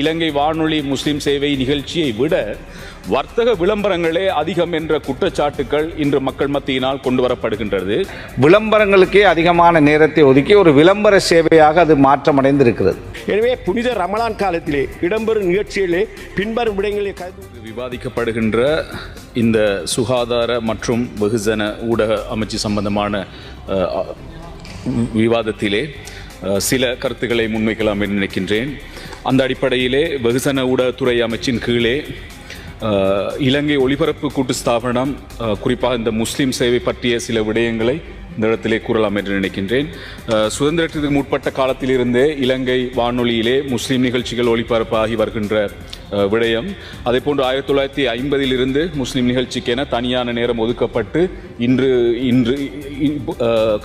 இலங்கை வானொலி முஸ்லிம் சேவை நிகழ்ச்சியை விட வர்த்தக விளம்பரங்களே அதிகம் என்ற குற்றச்சாட்டுகள் இன்று மக்கள் மத்தியினால் கொண்டு வரப்படுகின்றது. விளம்பரங்களுக்கே அதிகமான நேரத்தை ஒதுக்கி ஒரு விளம்பர சேவையாக அது மாற்றமடைந்திருக்கிறது. எனவே புனித ரமலான் காலத்திலே இடம்பெறும் நிகழ்ச்சிகளிலே பின்வரும் விடயங்களை கருது விவாதிக்கப்படுகின்ற இந்த சுகாதார மற்றும் வெகுஜன ஊடக அமைச்சு சம்பந்தமான விவாதத்திலே சில கருத்துக்களை முன்வைக்கலாம் என்று நினைக்கின்றேன். அந்த அடிப்படையிலே வெகுசன ஊடகத்துறை அமைச்சின் கீழே இலங்கை ஒளிபரப்பு கூட்டு ஸ்தாபனம் குறிப்பாக இந்த முஸ்லீம் சேவை பற்றிய சில விடயங்களை இந்த இடத்திலே கூறலாம் என்று நினைக்கின்றேன். சுதந்திரத்திற்கு முற்பட்ட காலத்திலிருந்தே இலங்கை வானொலியிலே முஸ்லீம் நிகழ்ச்சிகள் ஒளிபரப்பாகி வருகின்ற விடயம். அதே போன்று ஆயிரத்தி தொள்ளாயிரத்தி ஐம்பதிலிருந்து முஸ்லீம் நிகழ்ச்சிக்கென தனியான நேரம் ஒதுக்கப்பட்டு இன்று இன்று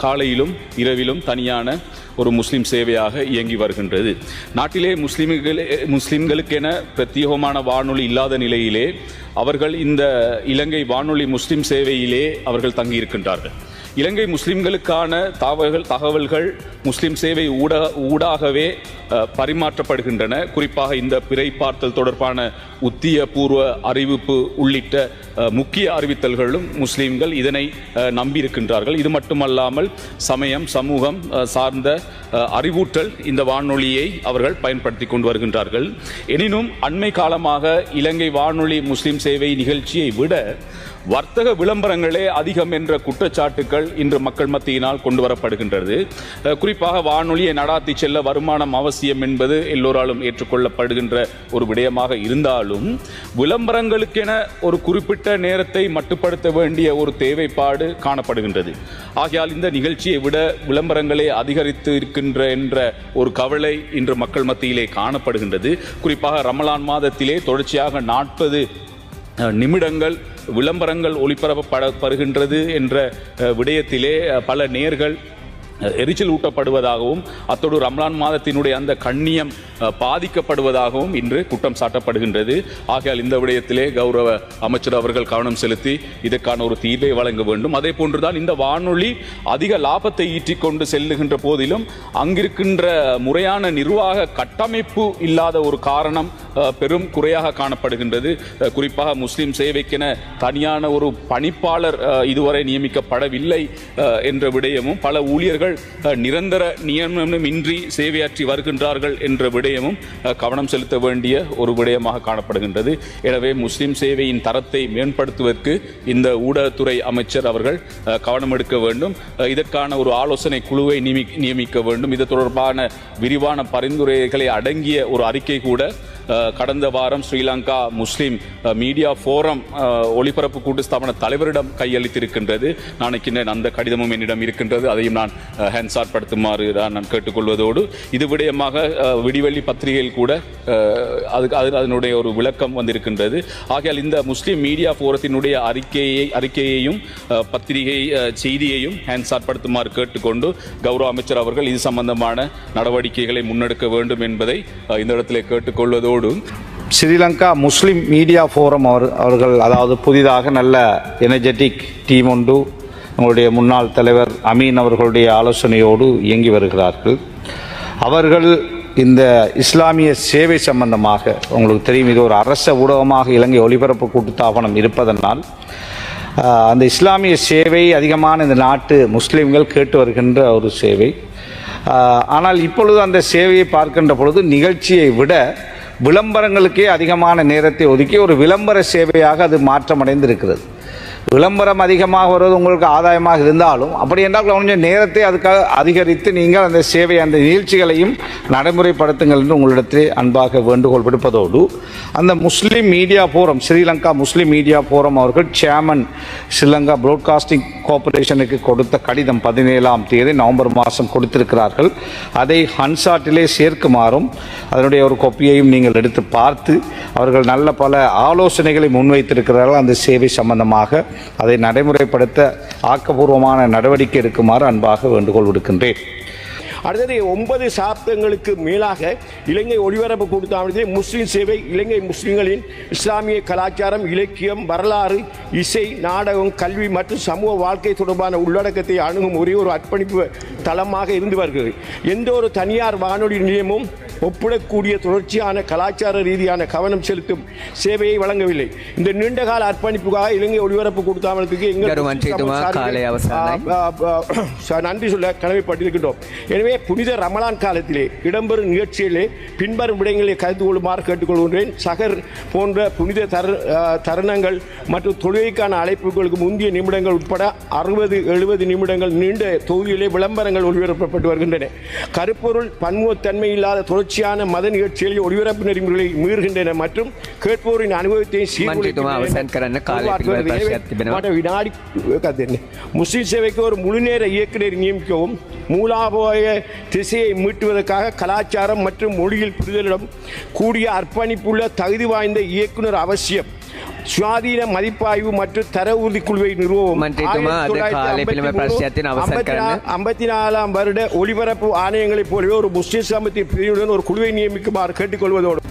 காலையிலும் இரவிலும் தனியான ஒரு முஸ்லீம் சேவையாக இயங்கி வருகின்றது. நாட்டிலே முஸ்லீம்களே முஸ்லிம்களுக்கென பிரத்யேகமான வானொலி இல்லாத நிலையிலே அவர்கள் இந்த இலங்கை வானொலி முஸ்லீம் சேவையிலே அவர்கள் தங்கியிருக்கின்றார்கள். இலங்கை முஸ்லிம்களுக்கான தகவல்கள் தகவல்கள் முஸ்லிம் சேவை ஊடக ஊடாகவே பரிமாற்றப்படுகின்றன. குறிப்பாக இந்த பிறை பார்த்தல் தொடர்பான உத்தியபூர்வ அறிவிப்பு உள்ளிட்ட முக்கிய அறிவித்தல்களும் முஸ்லிம்கள் இதனை நம்பியிருக்கின்றார்கள். இது மட்டுமல்லாமல் சமயம் சமூகம் சார்ந்த அறிவூட்டல் இந்த வானொலியை அவர்கள் பயன்படுத்தி கொண்டு வருகின்றார்கள். எனினும் அண்மை காலமாக இலங்கை வானொலி முஸ்லிம் சேவை நிகழ்ச்சியை விட வர்த்தக விளம்பரங்களே அதிகம் என்ற குற்றச்சாட்டுகள் திட்டங்கள் இன்று மக்கள் மத்தியினால் கொண்டு வரப்படுகின்றது குறிப்பாக வானொலியை நடாத்தி செல்ல வருமானம் அவசியம் என்பது எல்லோராலும் ஏற்றுக்கொள்ளப்படுகின்ற ஒரு விடயமாக இருந்தாலும் விளம்பரங்களுக்கென ஒரு குறிப்பிட்ட நேரத்தை மட்டுப்படுத்த வேண்டிய ஒரு தேவைப்பாடு காணப்படுகின்றது. ஆகையால் இந்த நிகழ்ச்சியை விட விளம்பரங்களே அதிகரித்து இருக்கின்ற என்ற ஒரு கவலை இன்று மக்கள் மத்தியிலே காணப்படுகின்றது. குறிப்பாக ரமலான் மாதத்திலே தொடர்ச்சியாக நாற்பது நிமிடங்கள் விளம்பரங்கள் ஒளிபரப்பப்படுகின்றது என்ற விடயத்திலே பல நேர்கள் எரிச்சல் ஊட்டப்படுவதாகவும் அத்தோடு ரம்லான் மாதத்தினுடைய அந்த கண்ணியம் பாதிக்கப்படுவதாகவும் இன்று குற்றம் சாட்டப்படுகின்றது. ஆகையால் இந்த விடயத்திலே கௌரவ அமைச்சர் அவர்கள் கவனம் செலுத்தி இதற்கான ஒரு தீர்வை வழங்க வேண்டும். அதே போன்றுதான் இந்த வானொலி அதிக லாபத்தை ஈட்டிக் கொண்டு செல்லுகின்ற போதிலும் அங்கிருக்கின்ற முறையான நிர்வாக கட்டமைப்பு இல்லாத ஒரு காரணம் பெரும் குறையாக காணப்படுகின்றது. குறிப்பாக முஸ்லீம் சேவைக்கென தனியான ஒரு பணிப்பாளர் இதுவரை நியமிக்கப்படவில்லை என்ற விடயமும் பல ஊழியர்கள் நிரந்தர நியமனமின்றி சேவையாற்றி வருகின்றார்கள் என்ற விடயமும் கவனம் செலுத்த வேண்டிய ஒரு விடயமாக காணப்படுகின்றது. எனவே முஸ்லிம் சேவையின் தரத்தை மேம்படுத்துவதற்கு இந்த ஊடகத்துறை அமைச்சர் அவர்கள் கவனம் எடுக்க வேண்டும். இதற்கான ஒரு ஆலோசனை குழுவை நியமி- நியமிக்க வேண்டும். இது தொடர்பான விரிவான பரிந்துரைகளை அடங்கிய ஒரு அறிக்கை கூட கடந்த வாரம் ஸ்ரீலங்கா முஸ்லீம் மீடியா ஃபோரம் ஒளிபரப்பு கூட்டு ஸ்தாபன தலைவரிடம் கையளித்திருக்கின்றது. நாளைக்கு அந்த கடிதமும் என்னிடம் இருக்கின்றது. அதையும் நான் ஹேண்ட்ஸாட் படுத்துமாறு தான் நான் கேட்டுக்கொள்வதோடு. இது விடயமாக விடிவெள்ளி பத்திரிகையில் கூட அதுக்கு அது அதனுடைய ஒரு விளக்கம் வந்திருக்கின்றது. ஆகையால் இந்த முஸ்லீம் மீடியா ஃபோரத்தினுடைய அறிக்கையை அறிக்கையையும் பத்திரிகை செய்தியையும் ஹேண்ட்ஸாட் படுத்துமாறு கேட்டுக்கொண்டு கௌரவ அமைச்சர் அவர்கள் இது சம்பந்தமான நடவடிக்கைகளை முன்னெடுக்க வேண்டும் என்பதை இந்த இடத்திலே கேட்டுக்கொள்வதோடு ஸ்ரீலங்கா முஸ்லீம் மீடியா ஃபோரம் அவர் அவர்கள் அதாவது புதிதாக நல்ல எனர்ஜெட்டிக் டீம் ஒன்று உங்களுடைய முன்னாள் தலைவர் அமீன் அவர்களுடைய ஆலோசனையோடு இயங்கி வருகிறார்கள். அவர்கள் இந்த இஸ்லாமிய சேவை சம்பந்தமாக உங்களுக்கு தெரியும் இது ஒரு அரச ஊடகமாக இலங்கை ஒலிபரப்பு கூட்டுத்தாபனம் இருப்பதனால் அந்த இஸ்லாமிய சேவை அதிகமான இந்த நாட்டு முஸ்லீம்கள் கேட்டு வருகின்ற ஒரு சேவை. ஆனால் இப்பொழுது அந்த சேவையை பார்க்கின்ற பொழுது நிகழ்ச்சியை விட விளம்பரங்களுக்கே அதிகமான நேரத்தை ஒதுக்கி ஒரு விளம்பர சேவையாக அது மாற்றமடைந்திருக்கிறது. விளம்பரம் அதிகமாக வருவது உங்களுக்கு ஆதாயமாக இருந்தாலும் அப்படி என்றால் கொஞ்சம் நேரத்தை அதுக்காக அதிகரித்து நீங்கள் அந்த சேவை அந்த நிகழ்ச்சிகளையும் நடைமுறைப்படுத்துங்கள் என்று உங்களிடத்தில் அன்பாக வேண்டுகோள் விடுப்பதோடு அந்த முஸ்லீம் மீடியா ஃபோரம் ஸ்ரீலங்கா முஸ்லீம் மீடியா ஃபோரம் அவர்கள் சேர்மன் ஸ்ரீலங்கா ப்ராட்காஸ்டிங் கோஆபரேஷனுக்கு கொடுத்த கடிதம் பதினேழாம் தேதி நவம்பர் மாதம் கொடுத்திருக்கிறார்கள். அதை ஹன்சாட்டிலே சேர்க்குமாறும் அதனுடைய ஒரு கொப்பியையும் நீங்கள் எடுத்து பார்த்து அவர்கள் நல்ல பல ஆலோசனைகளை முன்வைத்திருக்கிறார்கள். அந்த சேவை சம்பந்தமாக அதை நடைமுறைப்படுத்த ஆக்கப்பூர்வமான நடவடிக்கை எடுக்குமாறு அன்பாக வேண்டுகோள் விடுக்கின்றேன். அடுத்தது ஒன்பது சாப்தங்களுக்கு மேலாக இலங்கை ஒளிபரப்பு கொடுத்தாமலே முஸ்லீம் சேவை இலங்கை முஸ்லீம்களின் இஸ்லாமிய கலாச்சாரம் இலக்கியம் வரலாறு இசை நாடகம் கல்வி மற்றும் சமூக வாழ்க்கை தொடர்பான உள்ளடக்கத்தை அணுகும் ஒரே ஒரு அர்ப்பணிப்பு தளமாக இருந்து வருகிறது. எந்த ஒரு தனியார் வானொலி நிலையமும் ஒப்பிடக்கூடிய தொடர்ச்சியான கலாச்சார ரீதியான கவனம் செலுத்தும் சேவையை வழங்கவில்லை. இந்த நீண்டகால அர்ப்பணிப்புக்காக இலங்கை ஒளிபரப்பு கூட்டாமலத்துக்கு எங்கள் நன்றி சொல்ல கடமைப்பட்டிருக்கின்றோம். எனவே புனித ரமலான் காலத்திலே இடம்பெறும் நிகழ்ச்சியிலே பின்வரும் விடயங்களை கருத்து கொள்ளுமாறு கேட்டுக்கொள்கின்றேன். சகர் போன்ற புனித தருணங்கள் மற்றும் தொழுகைக்கான அழைப்புகளுக்கு முந்தைய நிமிடங்கள் உட்பட அறுபது எழுபது நிமிடங்கள் நீண்ட தொகுதியிலே விளம்பரங்கள் ஒளிபரப்பப்பட்டு வருகின்றன. கருப்பொருள் பன்முகத்தன்மை இல்லாத தொடர்ச்சி மகிழ்ச்சியான மத நிகழ்ச்சிகளில் ஒளிபரப்பு நெறிமுறைகளை மீறுகின்றன மற்றும் கேட்போரின் அனுபவத்தை வினாடி முஸ்லிம் சேவைக்கு ஒரு முழுநேர இயக்குநர் நியமிக்கவும் மூலாபாய திசையை மீட்டுவதற்காக கலாச்சாரம் மற்றும் மொழியில் புரிதலிடம் கூடிய அர்ப்பணிப்புள்ள தகுதி வாய்ந்த இயக்குனர் அவசியம். சுவாதீன ස්වාධීන මධිපායු මට තරවෘදි කුළුවේ නිරුවෝම அம்பத்தினாலாம் வருட ஒளிபரப்பு ஆணையங்களைப் போலவே ஒரு முஸ்லீம் சமத்தி பிரிவுடன் ஒரு குழுவை நியமிக்குமாறு கேட்டுக்கொள்வதோடு